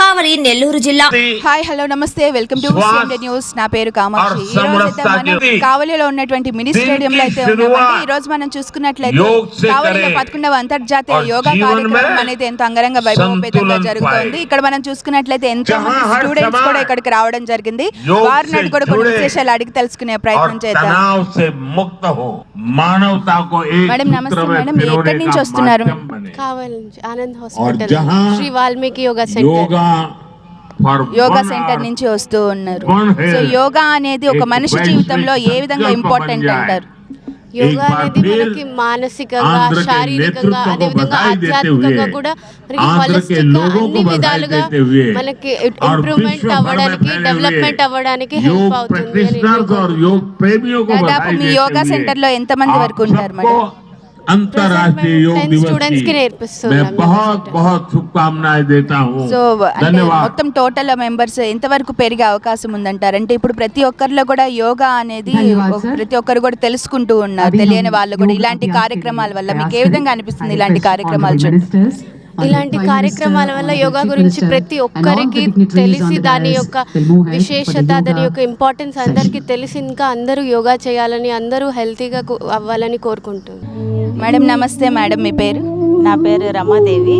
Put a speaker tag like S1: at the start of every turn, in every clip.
S1: కావలి నెల్లూరు జిల్లా.
S2: Hi hello నమస్తే.
S3: Welcome
S2: to news. నా పేరు కామాక్షి. ఈ రోజు అయితే మనం కావలిలో ఉన్నటువంటి మినీ స్టేడియం లో అయితే ఉన్నామండి. ఈ రోజు మనం చూసుకున్నట్లయితే కావలిలో పదకొండవ అంతర్జాతీయ యోగా కార్యక్రమం అనేది ఎంతో అంగరంగ వైభవపేతంగా జరుగుతోంది. ఇక్కడ మనం చూసుకున్నట్లయితే ఎంతో మంది స్టూడెంట్స్ కూడా ఇక్కడికి రావడం జరిగింది.
S3: వారి
S2: నాటి కూడా కొన్ని విశేషాలు అడిగి తెలుసుకునే ప్రయత్నం చేద్దాం. మేడం నమస్తే మేడం. ఎక్కడి నుంచి వస్తున్నారు?
S4: Kavali Anand hospital.
S3: Shri Valmiki
S2: yoga
S3: centre.
S2: Yoga
S3: centre
S2: నుంచి వస్తూ ఉన్నారు. సో యోగా అనేది ఒక మనిషి జీవితంలో ఏ విధంగా ఇంపార్టెంట్ అంటారు?
S4: యోగా అనేది మనకి మానసికంగా శారీరకంగా అదేవిధంగా ఆధ్యాత్మికంగా కూడా మనకి అన్ని విధాలుగా మనకి ఇంప్రూవ్మెంట్ అవ్వడానికి డెవలప్మెంట్ అవ్వడానికి హెల్ప్ అవుతుంది.
S2: దాదాపు మీ యోగా సెంటర్లో ఎంత మంది వరకు ఉంటారు మేడం?
S3: अंतर्राष्ट्रीय योग
S4: Present
S3: दिवस
S4: students की
S3: की
S4: నేర్పిస్తున్నాం
S3: मैं
S4: మేము
S3: बहुत
S4: center.
S3: बहुत शुभकामनाएं देता हूँ
S2: సో అంటే
S3: धन्यवाद
S2: మొత్తం టోటల్ మెంబర్స్ ఎంతవరకు పెరిగే అవకాశం ఉందంటారు అంటే ఇప్పుడు ప్రతి ఒక్కరిలో కూడా యోగా అనేది
S5: ధన్యవాద్
S2: ఒక-
S5: సార్.
S2: ప్రతి ఒక్కరు కూడా తెలుసుకుంటూ ఉన్నారు
S5: अभी
S2: తెలియని
S5: हम
S2: వాళ్ళు కూడా
S5: योग
S2: ఇలాంటి
S5: अभ्यास के
S2: కార్యక్రమాల
S5: लिए
S2: వల్ల మీకు ఏ
S5: प्रयास
S2: విధంగా
S5: करें।
S2: అనిపిస్తుంది
S5: I
S2: ఇలాంటి
S5: request
S2: కార్యక్రమాలు
S5: honorable
S2: చూడండి
S5: ministers, honorable
S4: ఇలాంటి కార్యక్రమాల వల్ల యోగా గురించి ప్రతి ఒక్కరికి తెలిసి దాని యొక్క విశేషత దాని యొక్క ఇంపార్టెన్స్ అందరికీ తెలిసి ఇంకా అందరూ యోగా చేయాలని అందరూ హెల్తీగా అవ్వాలని కోరుకుంటున్నాను.
S2: మేడం నమస్తే మేడం మీ పేరు?
S6: నా పేరు రమాదేవి.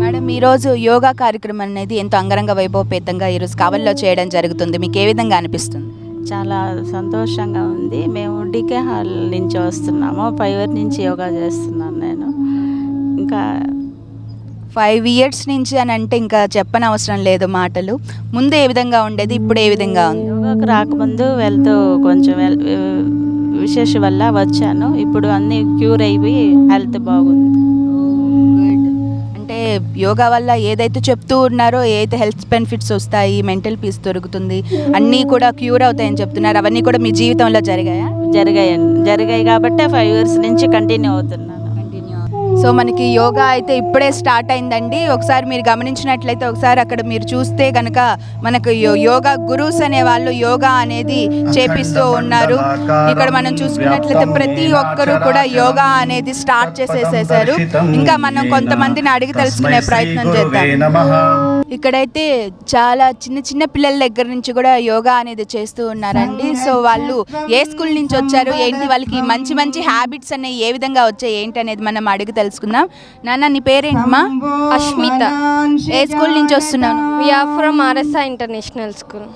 S2: మేడం ఈరోజు యోగా కార్యక్రమం అనేది ఎంతో అంగరంగ వైభవపేతంగా ఈరోజు కావల్లో చేయడం జరుగుతుంది. మీకు ఏ విధంగా అనిపిస్తుంది?
S6: చాలా సంతోషంగా ఉంది. మేము డికే హాల్ నుంచి వస్తున్నాము. ఫైవ్ నుంచి యోగా చేస్తున్నాను నేను. ఇంకా
S2: ఫైవ్ ఇయర్స్ నుంచి అని అంటే ఇంకా చెప్పని అవసరం లేదు మాటలు. ముందు ఏ విధంగా ఉండేది ఇప్పుడు ఏ విధంగా ఉంది?
S6: యోగాకు రాకముందు వెళ్తూ కొంచెం విశేష వల్ల వచ్చాను. ఇప్పుడు అన్నీ క్యూర్ అయిపోయి హెల్త్ బాగుంది.
S2: అంటే యోగా వల్ల ఏదైతే చెప్తూ ఉన్నారో ఏదైతే హెల్త్ బెనిఫిట్స్ వస్తాయి మెంటల్ పీస్ దొరుకుతుంది అన్నీ కూడా క్యూర్ అవుతాయని చెప్తున్నారు. అవన్నీ కూడా మీ జీవితంలో జరిగాయా?
S6: జరిగాయి జరిగాయి కాబట్టే ఫైవ్ ఇయర్స్ నుంచి కంటిన్యూ అవుతున్నాను.
S2: సో మనకి యోగా అయితే ఇప్పుడే స్టార్ట్ అయిందండి. ఒకసారి మీరు గమనించినట్లయితే ఒకసారి అక్కడ మీరు చూస్తే కనుక మనకు యోగా గురూస్ అనే వాళ్ళు యోగా అనేది చేపిస్తూ ఉన్నారు. ఇక్కడ మనం చూసుకున్నట్లయితే ప్రతి ఒక్కరూ కూడా యోగా అనేది స్టార్ట్ చేసేసేసారు ఇంకా మనం కొంతమందిని అడిగి తెలుసుకునే ప్రయత్నం చేద్దాం. ఇక్కడైతే చాలా చిన్న చిన్న పిల్లల దగ్గర నుంచి కూడా యోగా అనేది చేస్తూ ఉన్నారండి. సో వాళ్ళు ఏ స్కూల్ నుంచి వచ్చారు ఏంటి వాళ్ళకి మంచి మంచి హ్యాబిట్స్ అనేవి ఏ విధంగా వచ్చాయి ఏంటి అనేది మనం అడిగి తెలుసుకుందాం. నాన్న నీ పేరేంటమ్మా?
S7: అష్మిత.
S2: ఏ స్కూల్ నుంచి వస్తున్నాను
S7: we're from RSI international school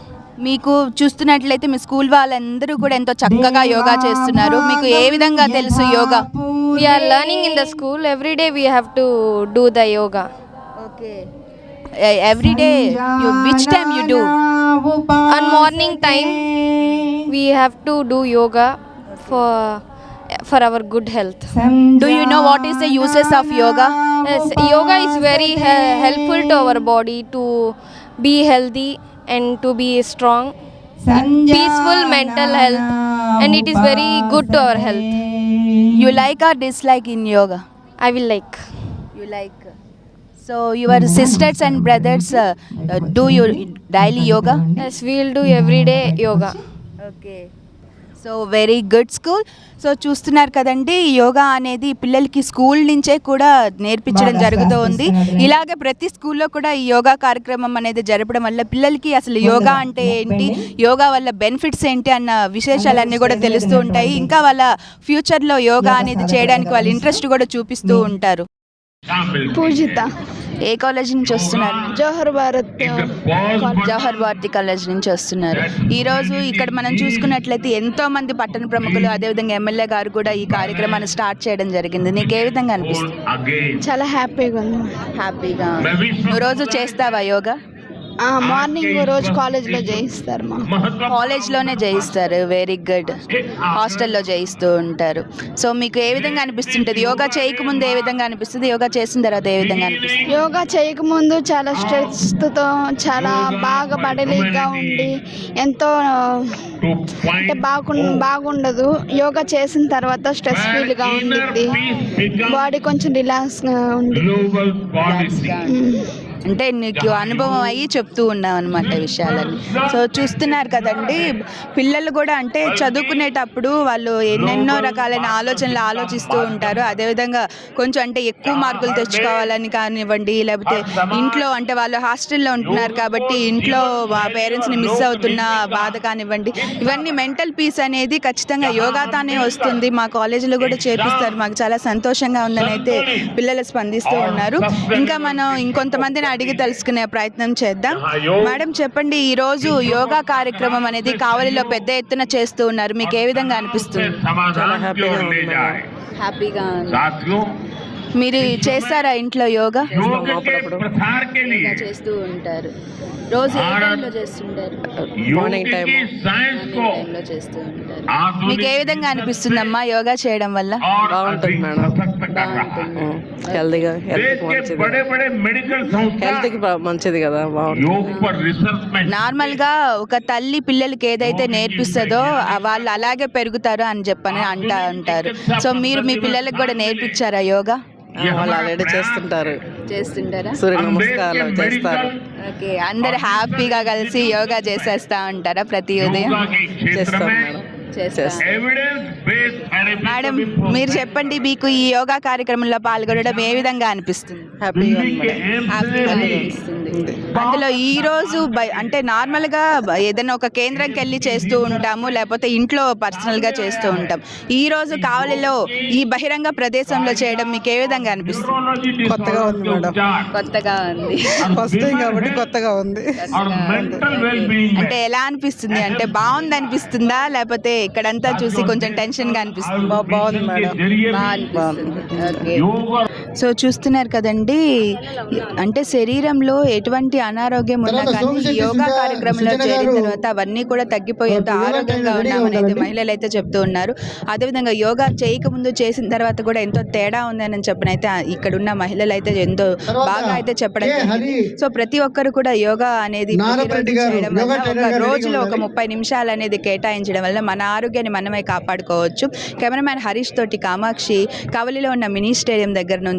S2: మీకు చూస్తున్నట్లయితే మీ స్కూల్ వాళ్ళందరూ కూడా ఎంతో చక్కగా యోగా చేస్తున్నారు. మీకు ఏ విధంగా తెలుసు yoga?
S7: We're learning in the school every day we have to do the yoga
S2: okay every day which time you do
S7: on morning time we have to do yoga for for our good health
S2: do you know what is the uses of yoga
S7: yoga is very helpful to our body to be healthy and to be strong peaceful mental health and it is very good to our health
S2: you like or dislike in yoga
S7: I will like
S2: you like. So your so your sisters and brothers do you daily yoga
S7: yes we'll do everyday yoga
S2: okay so very good school so చూస్తున్నారు కదండి యోగా అనేది పిల్లలకి school నుంచే కూడా నేర్పించడం జరుగుతూ ఉంది ఇలాగే ప్రతి స్కూల్లో కూడా ఈ యోగా కార్యక్రమం అనేది జరపడం వల్ల పిల్లలకి అసలు యోగా అంటే ఏంటి యోగా వల్ల బెనిఫిట్స్ ఏంటి అన్న విశేషాలన్నీ కూడా తెలుస్తూ ఉంటాయి. ఇంకా వాళ్ళ ఫ్యూచర్లో యోగా అనేది చేయడానికి వాళ్ళ ఇంట్రెస్ట్ కూడా చూపిస్తూ ఉంటారు.
S8: పూజిత.
S2: ఏ కాలేజ్ నుంచి వస్తున్నారు?
S5: జవహర్ భారత్
S2: జవహర్ భారతి కాలేజ్ నుంచి వస్తున్నారు. ఈరోజు ఇక్కడ మనం చూసుకున్నట్లయితే ఎంతో మంది పట్టణ ప్రముఖులు అదేవిధంగా ఎమ్మెల్యే గారు కూడా ఈ కార్యక్రమాన్ని స్టార్ట్ చేయడం జరిగింది. నీకు ఏ విధంగా అనిపిస్తుంది?
S5: చాలా హ్యాపీగా ఉంది.
S2: హ్యాపీగా రోజు చేస్తావా యోగా?
S5: మార్నింగ్ రోజు కాలేజ్లో చేయిస్తారు మా.
S2: కాలేజ్లోనే చేయిస్తారు వెరీ గుడ్ హాస్టల్లో చేయిస్తూ ఉంటారు. సో మీకు ఏ విధంగా అనిపిస్తుంటది? యోగా చేయకముందు ఏ విధంగా అనిపిస్తుంది? యోగా చేసిన తర్వాత ఏ విధంగా అనిపిస్తుంది?
S5: యోగా చేయకముందు చాలా స్ట్రెస్తో చాలా బాగా బడలీగా ఉండి ఎంతో అంటే బాగు బాగుండదు. యోగా చేసిన తర్వాత స్ట్రెస్ ఫీల్గా ఉండిద్ది. బాడీ కొంచెం రిలాక్స్గా ఉంది
S2: అంటే నీకు అనుభవం అయ్యి చెప్తూ ఉన్నావు అనమాట విషయాలని సో చూస్తున్నారు కదండి పిల్లలు కూడా అంటే చదువుకునేటప్పుడు వాళ్ళు ఎన్నెన్నో రకాలైన ఆలోచనలు ఆలోచిస్తూ ఉంటారు. అదేవిధంగా కొంచెం అంటే ఎక్కువ మార్కులు తెచ్చుకోవాలని కానివ్వండి లేకపోతే ఇంట్లో అంటే వాళ్ళు హాస్టల్లో ఉంటున్నారు కాబట్టి ఇంట్లో పేరెంట్స్ని మిస్ అవుతున్న బాధ కానివ్వండి ఇవన్నీ మెంటల్ పీస్ అనేది ఖచ్చితంగా యోగాతోనే వస్తుంది. మా కాలేజీలో కూడా చేపిస్తారు. మాకు చాలా సంతోషంగా ఉందని అయితే పిల్లలు స్పందిస్తూ ఉన్నారు. ఇంకా మనం ఇంకొంతమందిని అడిగి తెలుసుకునే ప్రయత్నం చేద్దాం. మేడం చెప్పండి ఈ రోజు యోగా కార్యక్రమం అనేది కావలిలో పెద్ద ఎత్తున చేస్తూ ఉన్నారు. మీకు ఏ విధంగా అనిపిస్తుంది? హ్యాపీగా మీరు చేస్తారా ఇంట్లో యోగా? చేస్తూ ఉంటారు. రోజు చేస్తుంటారు? చేస్తూ ఉంటారు? మీకు ఏ విధంగా అనిపిస్తుందమ్మా యోగా చేయడం వల్ల?
S8: బాగుంటుంది
S3: మేడం.
S8: మంచిది. కదా
S2: నార్మల్గా ఒక తల్లి పిల్లలకి ఏదైతే నేర్పిస్తుందో వాళ్ళు అలాగే పెరుగుతారు అని చెప్పని అంటా ఉంటారు సో మీరు మీ పిల్లలకు కూడా నేర్పించారా యోగా?
S8: వాళ్ళు ఆల్రెడీ చేస్తుంటారు.
S2: చేస్తుంటారా?
S8: సూర్య
S3: నమస్కారం
S8: చేస్తారు.
S2: ఓకే అందరు హ్యాపీగా కలిసి యోగా చేసేస్తా ఉంటారా ప్రతి ఉదయం?
S8: చేస్తాం మేడం
S2: మీరు చెప్పండి మీకు ఈ యోగా కార్యక్రమంలో పాల్గొనడం ఏ విధంగా అనిపిస్తుంది? అందులో ఈ రోజు అంటే నార్మల్గా ఏదైనా ఒక కేంద్రంకి వెళ్ళి చేస్తూ ఉంటాము లేకపోతే ఇంట్లో పర్సనల్గా చేస్తూ ఉంటాం. ఈ రోజు కావలిలో ఈ బహిరంగ ప్రదేశంలో చేయడం మీకు ఏ విధంగా అనిపిస్తుంది?
S8: కొత్తగా ఉంది మేడం
S2: కొత్తగా ఉంది.
S8: కాబట్టి కొత్తగా ఉంది.
S2: అంటే ఎలా అనిపిస్తుంది? అంటే బాగుంది అనిపిస్తుందా? లేకపోతే ఇక్కడంతా చూసి కొంచెం టెన్షన్గా అనిపిస్తుంది.
S8: బాగుంది మేడం.
S2: సో చూస్తున్నారు కదండి. అంటే శరీరంలో ఎటువంటి అనారోగ్యం ఉన్నా కానీ యోగా కార్యక్రమంలో చేరిన తర్వాత అవన్నీ కూడా తగ్గిపోయేంత ఆరోగ్యంగా ఉన్నామని అయితే మహిళలు అయితే చెప్తూ ఉన్నారు. అదేవిధంగా యోగా చేయకముందు చేసిన తర్వాత కూడా ఎంతో తేడా ఉందని చెప్పిన అయితే ఇక్కడ ఉన్న మహిళలు అయితే ఎంతో బాగా అయితే చెప్పడం సో ప్రతి ఒక్కరు కూడా యోగా అనేది చేయడం వల్ల ఒక రోజులో ఒక ముప్పై నిమిషాలు అనేది కేటాయించడం వల్ల మన ఆరోగ్యాన్ని మనమే కాపాడుకోవచ్చు. కెమెరామ్యాన్ హరీష్ తోటి కామాక్షి కవలిలో ఉన్న మినీ స్టేడియం దగ్గర నుంచి